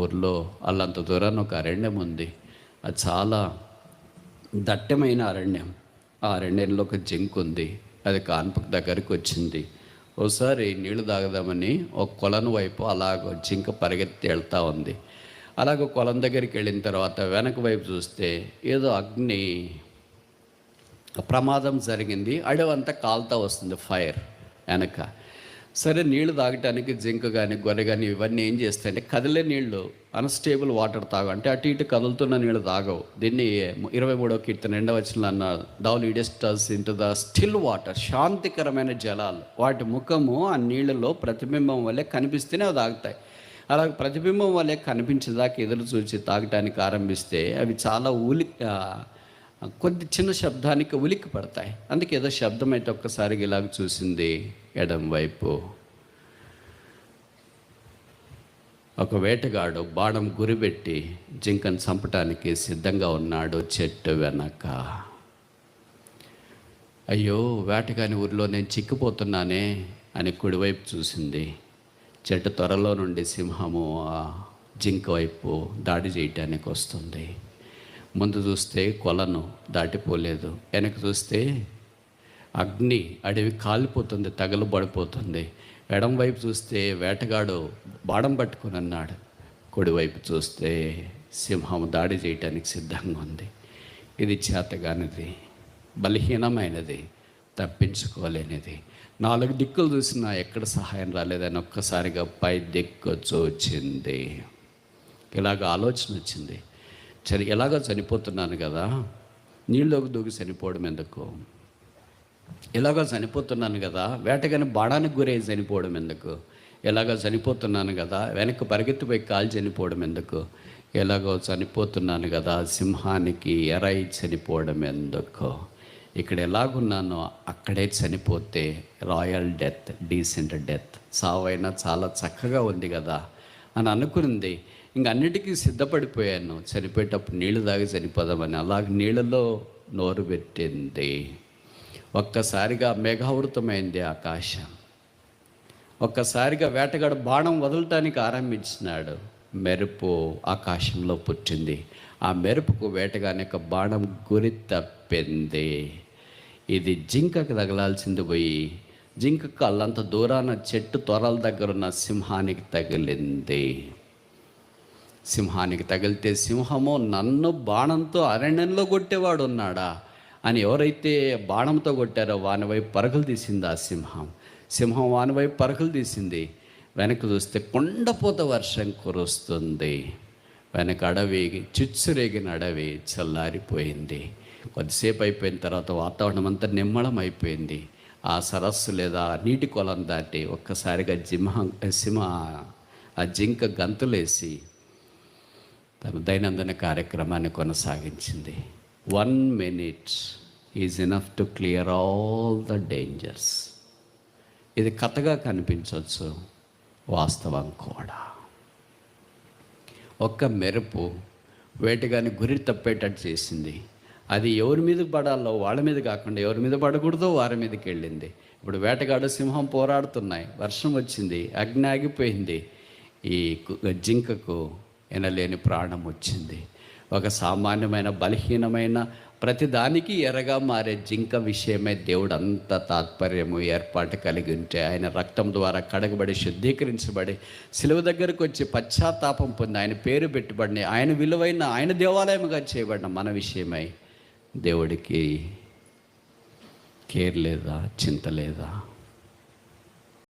ఊర్లో అల్లంత దూరాన్ని ఒక అరణ్యం ఉంది. అది చాలా దట్టమైన అరణ్యం. ఆ అరణ్యంలో ఒక జింక్ ఉంది. అది కాన్పకు దగ్గరికి వచ్చింది. ఒకసారి నీళ్ళు తాగదామని ఒక కొలను వైపు అలాగ జింక పరిగెత్తి వెళ్తూ ఉంది. అలాగ కొలం దగ్గరికి వెళ్ళిన తర్వాత వెనక వైపు చూస్తే ఏదో అగ్ని ప్రమాదం జరిగింది. అడవంతా కాలుతా వస్తుంది ఫైర్ వెనక. సరే నీళ్ళు తాగటానికి జింక కానీ గొర్రె కానీ ఇవన్నీ ఏం చేస్తాయంటే కదిలే నీళ్ళు అన్స్టేబుల్ వాటర్ తాగు అంటే అటు ఇటు కదులుతున్న నీళ్ళు తాగవు. దీన్ని ఇరవై మూడో కీర్తన రెండవ వచ్చిన అన్న thou leadest us into the still water శాంతికరమైన జలాలు. వాటి ముఖము ఆ నీళ్ళలో ప్రతిబింబం వల్లే కనిపిస్తేనే అవి తాగుతాయి. అలా ప్రతిబింబం వల్లే కనిపించేదాకా ఎదురు చూసి తాగటానికి ఆరంభిస్తే అవి చాలా ఉలి కొద్ది చిన్న శబ్దానికి ఉలిక్కి పడతాయి. అందుకే ఏదో శబ్దం అయితే ఒక్కసారి ఇలాగ చూసింది. ఎడంవైపు ఒక వేటగాడు బాణం గురిపెట్టి జింకను చంపటానికి సిద్ధంగా ఉన్నాడు చెట్టు వెనక. అయ్యో వేటగాని ఊరిలో నేను చిక్కిపోతున్నానే అని కుడివైపు చూసింది. చెట్టు త్వరలో నుండి సింహము ఆ జింక వైపు దాడి చేయటానికి వస్తుంది. ముందు చూస్తే కొలను దాటిపోలేదు. వెనక చూస్తే అగ్ని అడవి కాలిపోతుంది తగలబడిపోతుంది. ఎడం వైపు చూస్తే వేటగాడు బాడం పట్టుకుని అన్నాడు కుడివైపు చూస్తే సింహం దాడి చేయటానికి సిద్ధంగా ఉంది. ఇది చేతగానిది బలహీనమైనది తప్పించుకోలేనిది. నాలుగు దిక్కులు చూసినా ఎక్కడ సహాయం రాలేదని ఒక్కసారిగా పై దిక్కు చూచింది. ఇలాగ ఆలోచన వచ్చింది. చని ఎలాగో చనిపోతున్నాను కదా నీళ్ళలోకి దూకి చనిపోవడం ఎందుకు? ఇలాగ చనిపోతున్నాను కదా వేటగాని బాణానికి గురై చనిపోవడం ఎందుకు? ఎలాగో చనిపోతున్నాను కదా వెనక్కి పరిగెత్తిపోయి కాలు చనిపోవడం ఎందుకు? ఎలాగో చనిపోతున్నాను కదా సింహానికి ఎరై చనిపోవడం ఎందుకు? ఇక్కడ ఎలాగున్నానో అక్కడే చనిపోతే రాయల్ డెత్ డీసెంట్ డెత్. సావైనా చాలా చక్కగా ఉంది కదా అని అనుకునింది. ఇంక అన్నిటికీ సిద్ధపడిపోయాను. చనిపోయేటప్పుడు నీళ్ళు తాగి చనిపోదామని అలాగే నీళ్ళలో నోరు పెట్టింది. ఒక్కసారిగా మేఘావృతమైంది ఆకాశం. ఒక్కసారిగా వేటగాడు బాణం వదలటానికి ఆరంభించినాడు. మెరుపు ఆకాశంలో పుట్టింది. ఆ మెరుపుకు వేటగాని యొక్క బాణం గురి తప్పింది. ఇది జింకకు తగలాల్సింది పోయి జింకకు అల్లంత దూరాన చెట్టు త్వరల దగ్గర ఉన్న సింహానికి తగిలింది. సింహానికి తగిలితే సింహము నన్ను బాణంతో అరణ్యంలో కొట్టేవాడు ఉన్నాడా అని ఎవరైతే బాణంతో కొట్టారో వాని వైపు పరుగులు తీసింది ఆ సింహం. సింహం వాని వైపు పరుగులు తీసింది. వెనక్కి చూస్తే కొండపోత వర్షం కురుస్తుంది. వెనక అడవి చిచ్చురేగిన అడవి చల్లారిపోయింది. కొద్దిసేపు అయిపోయిన తర్వాత వాతావరణం అంతా నిమ్మళం అయిపోయింది. ఆ సరస్సు లేదా నీటి కొలం దాటి ఒక్కసారిగా జింహం సింహ ఆ జింక గంతులేసి తన దైనందిన కార్యక్రమాన్ని కొనసాగించింది. One minute is enough to clear all the dangers ఇది కథగా కనిపించవచ్చు వాస్తవం కూడా. ఒక్క మెరుపు వేటగాని గురి తప్పేటట్టు చేసింది. అది ఎవరి మీద పడాలో వాళ్ళ మీద కాకుండా ఎవరి మీద పడకూడదో వారి మీదకి వెళ్ళింది. ఇప్పుడు వేటగాడు సింహం పోరాడుతున్నాయి. వర్షం వచ్చింది అగ్ని ఆగిపోయింది. ఈ జింకకు ఎనలేని ప్రాణం వచ్చింది. ఒక సామాన్యమైన బలహీనమైన ప్రతిదానికి ఎరగా మారే జింక విషయమే దేవుడు అంత తాత్పర్యము ఏర్పాటు కలిగి ఉంటే ఆయన రక్తం ద్వారా కడగబడి శుద్ధీకరించబడి సిలువ దగ్గరకు వచ్చి పశ్చాత్తాపం పొంది ఆయన పేరు పెట్టుబడిన ఆయన విలువైన ఆయన దేవాలయముగా చేయబడిన మన విషయమై దేవుడికి కేర్ లేదా చింత లేదా?